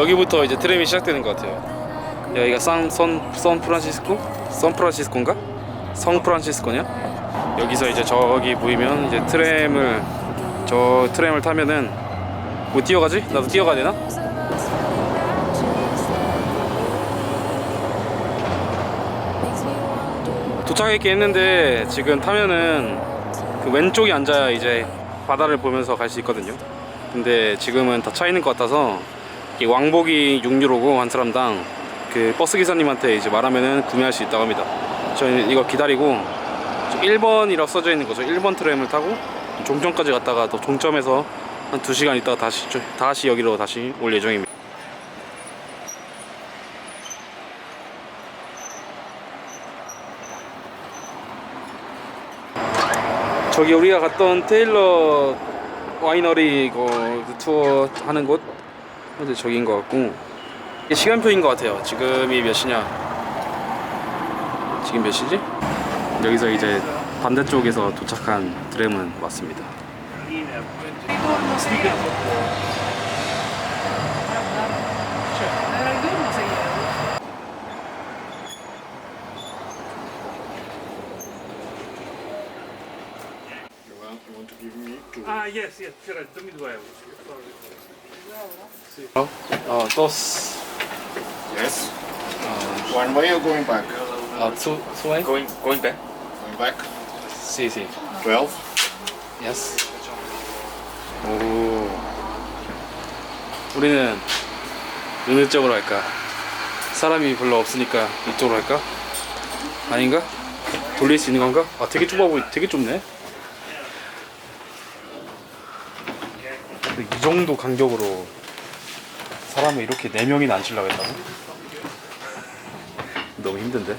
여기부터 이제 트램이 시작되는 것 같아요. 여기가 산, 선, 프란시스코? 샌프란시스코인가? 성프란시스코냐? 여기서 이제 저기 보이면 이제 트램을 저 트램을 타면은 뭐 뛰어가지? 나도 뛰어가야 되나? 도착했긴 했는데 지금 타면은 그 왼쪽에 앉아야 이제 바다를 보면서 갈 수 있거든요. 근데 지금은 다 차 있는 것 같아서 이 왕복이 6유로고 한 사람당 그 버스 기사님한테 이제 말하면은 구매할 수 있다고 합니다. 저희는 이거 기다리고 1번이라고 써져 있는 거죠. 1번 트램을 타고 종점까지 갔다가 또 종점에서 한 2시간 있다가 다시 다시 여기로 다시 올 예정입니다. 저기 우리가 갔던 테일러 와이너리 그 투어 하는 곳 현재 저기인 것 같고 이게 시간표인 것 같아요. 지금이 몇 시냐? 지금 몇 시지? 여기서 이제 반대쪽에서 도착한 드램은 왔습니다. Ah, yes, yes, sure. Tell due euro. 어, 어, todos. Yes. One way or going back? 아, two, two way? Going going back. Going back. Sí, sí. Twelve. Yes. 오. 우리는 어느 쪽으로 할까? 사람이 별로 없으니까 이쪽으로 할까? 아닌가? 돌릴 수 있는 건가? 아, 되게 좁아 보이, 되게 좁네. 이 정도 간격으로 사람을 이렇게 네 명이나 앉히려고 했다고? 너무 힘든데.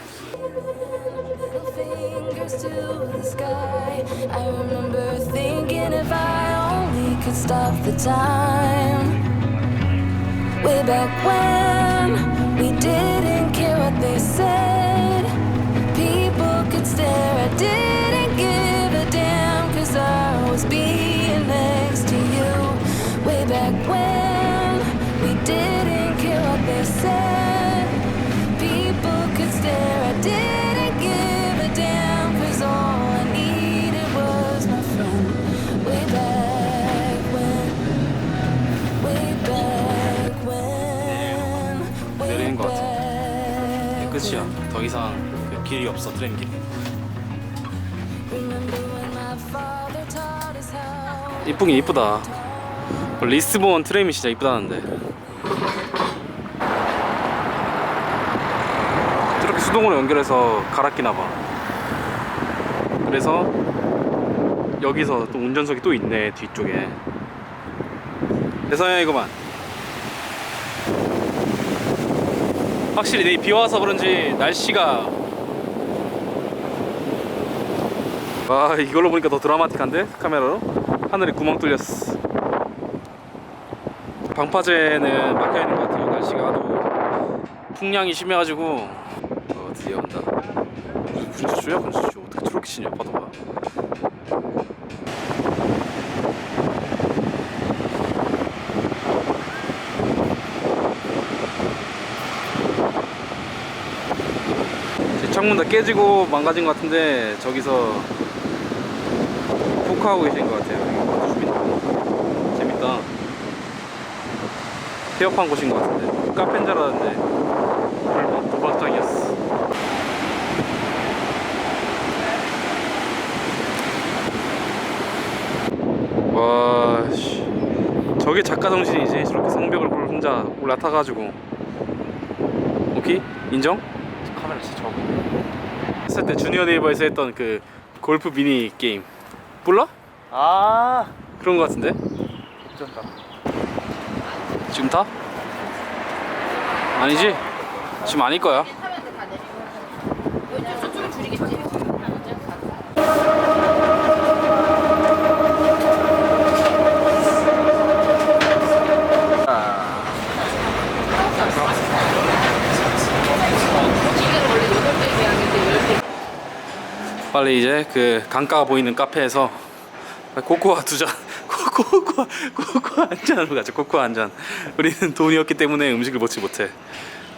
더 이상 그 길이 없어, 트램 길이. Remember when my father taught us how 이쁘긴 이쁘다. 리스본 트램이 진짜 이쁘다는데. 저렇게 수동으로 연결해서 갈아 끼나 봐. 그래서 여기서 또 운전석이 또 있네 뒤쪽에. 대서양 이거만. 확실히 내일 비 와서 그런지 날씨가 와 이걸로 보니까 더 드라마틱한데? 카메라로? 하늘에 구멍 뚫렸어. 방파제는 막혀 있는 것 같아요. 날씨가 하도 풍량이 심해가지고. 어, 드디어 온다. 분수주야 분수주? 어떻게 저렇게 치냐 파도가 창문 다 깨지고 망가진 것 같은데 저기서 포크하고 계신 것 같아요. 재밌다. 재밌다. 폐업한 곳인 것 같은데 카페인 줄 알았는데 불법 도박장이었어. 와, 씨. 저게 작가 정신이지. 저렇게 성벽을 혼자 올라타가지고. 오케이? 인정? 카메라 진짜 적어. 했을 때 주니어 네이버에서 했던 그 골프 미니 게임 몰라? 아, 그런 거 같은데 어쩐다. 지금 타? 아니지? 지금 아닐 거야 저쪽에 줄이겠지? 빨리 이제 그 강가가 보이는 카페에서 코코아 두 잔 코코아 코코아 한 잔으로 가자 코코아 한 잔. 우리는 돈이 없기 때문에 음식을 먹지 못해.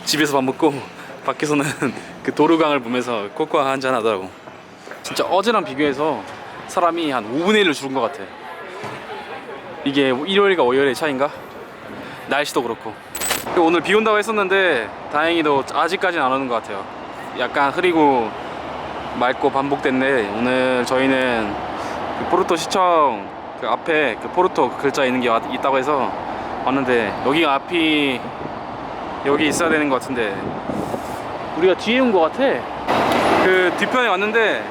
집에서 밥 먹고 밖에서는 그 도르강을 보면서 코코아 한 잔 하더라고. 진짜 어제랑 비교해서 사람이 한 5분의 1을 줄은 것 같아. 이게 일요일과 월요일의 차인가? 날씨도 그렇고. 오늘 비 온다고 했었는데 다행히도 아직까지는 안 오는 것 같아요. 약간 흐리고 맑고 반복됐네. 오늘 저희는 그 포르토 시청 그 앞에 그 포르토 글자 있는 게 왔- 있다고 해서 왔는데 여기가 앞이 여기 있어야 되는 것 같은데 우리가 뒤에 온 것 같아. 그 뒤편에 왔는데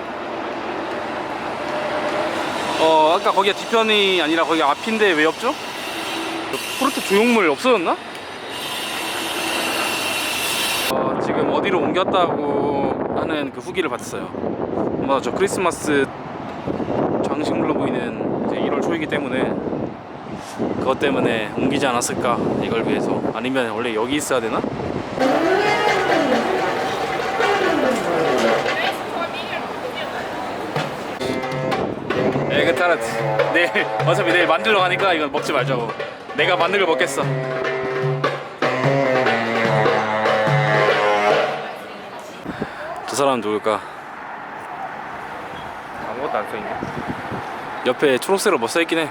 어 아까 거기가 뒤편이 아니라 거기 앞인데 왜 없죠? 그 포르토 조형물 없어졌나? 어, 지금 어디로 옮겼다고 하는 그 후기를 받았어요. 아마 저 크리스마스 장식물로 보이는 이제 1월 초이기 때문에 그것 때문에 옮기지 않았을까? 이걸 위해서? 아니면 원래 여기 있어야 되나? 에그 타르트. 내일 어차피 내일 만들러 가니까 이건 먹지 말자고. 내가 만든 걸 먹겠어 사람 누굴까? 아무것도 안 써있네. 옆에 초록색으로 뭐 써있긴 해.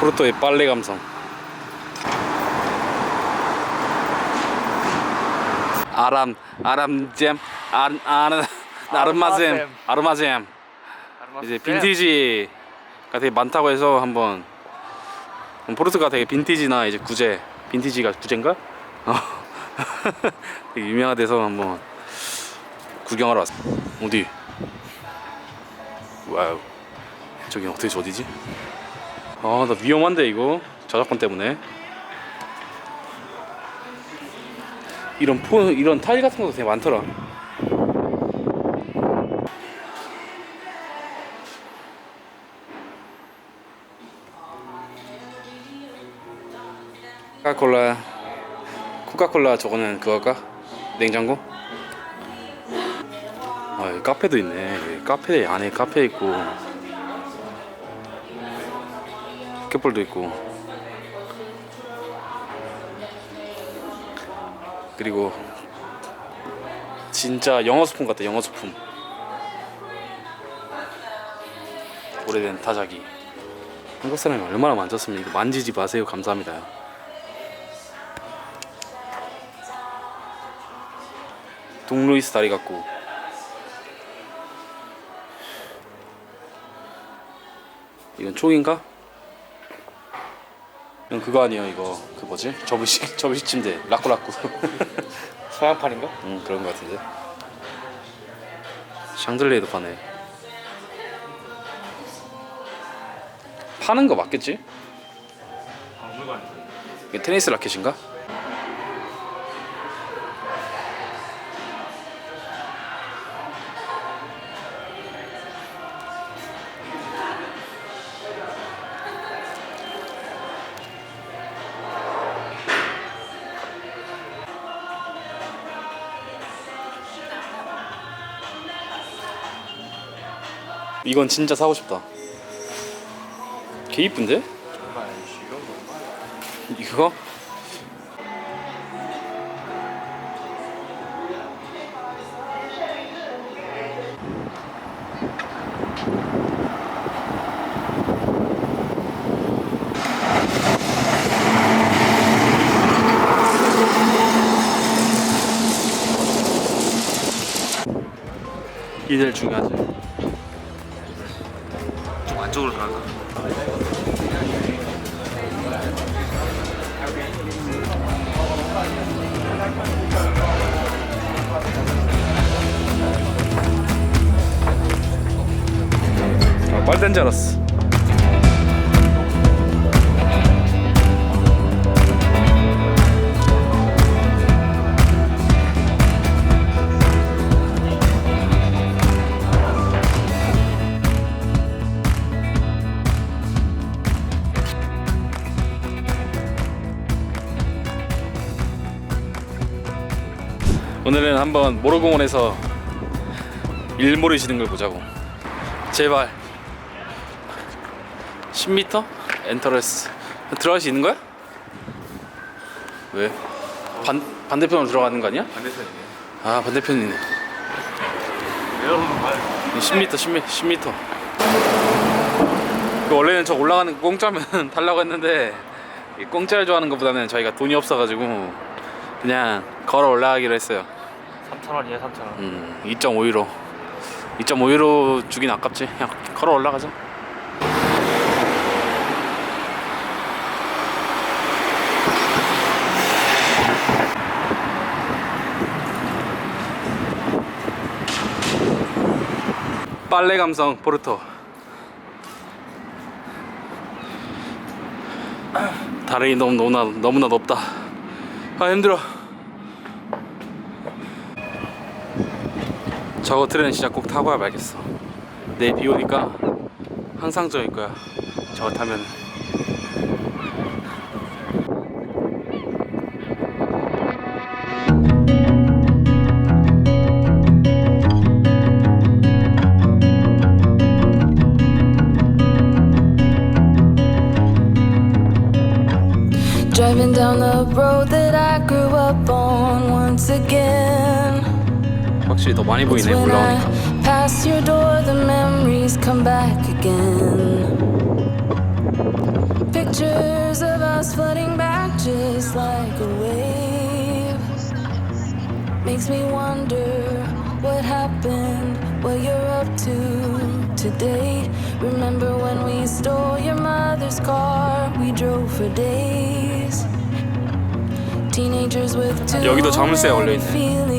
포르토의 빨래 감성. 아람 아람잼 아르 아르 아르마잼. 아르마잼. 이제 빈티지가 되게 많다고 해서 한번 포르투가 되게 빈티지나 이제 구제 빈티지가 구제인가? 어. 되게 유명하대서 한번 구경하러 왔어. 어디? 와우. 저기 어떻게 어디지? 아, 나 위험한데 이거 저작권 때문에. 이런 포 이런 타일 같은 것도 되게 많더라. 코카콜라 코카콜라 저거는 그거일까? 냉장고? 아 여기 카페도 있네. 여기 카페 안에 카페 있고 포켓볼도 있고. 그리고 진짜 영어 소품 같다 영어 소품. 오래된 타자기. 한국 사람이 얼마나 이거 만지지 마세요. 감사합니다 동루이스 다리 같고 이건 총인가? 이건 그거 아니에요 이거 그 뭐지? 접이식 접이식 침대 라꾸라꾸 서양판인가? 응 그런 거 같은데 샹들리에도 파네 파는 거 맞겠지? 이게 테니스 라켓인가? 이건 진짜 사고 싶다. 개 이쁜데? 이거? 제일 중요하지. 좀 안쪽으로 들어갈까? 아, 빨대인 줄 알았어. 오늘은 한번 모로공원에서 일몰이 지는 걸 보자고 제발 10m? 엔터레스 들어갈 수 있는 거야? 왜? 반, 반대편으로 들어가는 거 아니야? 반대편이네. 아 반대편이네 내려오는 말. 10m 10m 10m 그 원래는 저 올라가는 거 공짜면 타려고 했는데 이 공짜를 좋아하는 것보다는 저희가 돈이 없어가지고 그냥 걸어 올라가기로 했어요 3천 원이야 3천 원. 음 2.5유로. 2.5유로 주긴 아깝지. 그냥 걸어 올라가자. 빨래 감성 포르토. 다리이 너무 너무나 너무나 높다. 아 힘들어 저거 트레는 진짜 꼭 타봐야 말겠어 내일 비 오니까 항상 저일 거야 저거 타면 Driving down the road that I grew up on once again. 확실히 더 많이 It's 보이네 when 올라오니까 I pass your door, the memories come back again. Pictures of us flooding back just like a wave. Makes me wonder what happened, what you're up to today. Remember when we stole your mother's car? We drove for days. Teenagers with too 여기도 자물쇠가 many 걸려있네. feelings.